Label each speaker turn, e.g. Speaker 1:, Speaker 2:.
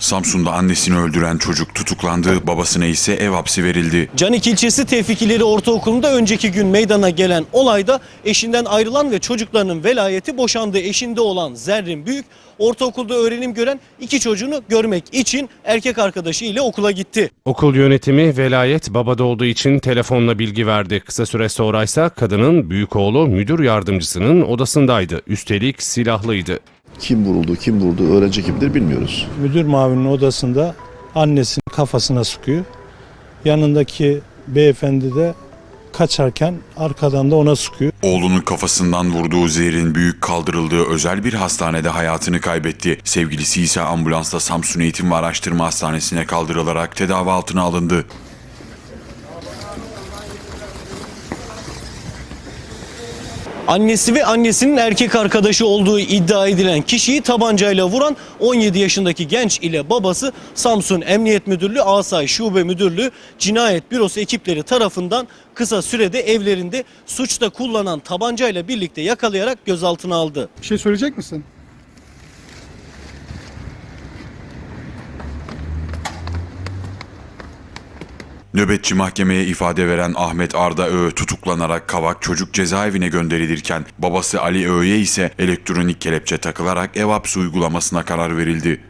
Speaker 1: Samsun'da annesini öldüren çocuk tutuklandı, babasına ise ev hapsi verildi.
Speaker 2: Canik ilçesi Tevfikileri Ortaokulu'nda önceki gün meydana gelen olayda eşinden ayrılan ve çocuklarının velayeti boşandığı eşinde olan Zerrin Büyük, ortaokulda öğrenim gören iki çocuğunu görmek için erkek arkadaşı ile okula gitti.
Speaker 3: Okul yönetimi velayet babada olduğu için telefonla bilgi verdi. Kısa süre sonra ise kadının büyük oğlu müdür yardımcısının odasındaydı. Üstelik silahlıydı.
Speaker 4: Kim vuruldu, kim vurdu, öğrenci kimdir bilmiyoruz.
Speaker 5: müdür mavininin odasında annesinin kafasına sıkıyor. Yanındaki beyefendi de kaçarken arkadan da ona sıkıyor.
Speaker 1: Oğlunun kafasından vurduğu zehrin büyük kaldırıldığı özel bir hastanede hayatını kaybetti. Sevgilisi ise ambulansla Samsun Eğitim ve Araştırma Hastanesi'ne kaldırılarak tedavi altına alındı.
Speaker 2: Annesi ve annesinin erkek arkadaşı olduğu iddia edilen kişiyi tabancayla vuran 17 yaşındaki genç ile babası Samsun Emniyet Müdürlüğü Asay Şube Müdürlüğü Cinayet Bürosu ekipleri tarafından kısa sürede evlerinde suçta kullanan tabancayla birlikte yakalayarak gözaltına aldı.
Speaker 6: Bir şey söyleyecek misin?
Speaker 1: Nöbetçi mahkemeye ifade veren Ahmet Arda Ö tutuklanarak Kavak Çocuk Cezaevine gönderilirken babası Ali Ö'ye ise elektronik kelepçe takılarak ev hapsi uygulamasına karar verildi.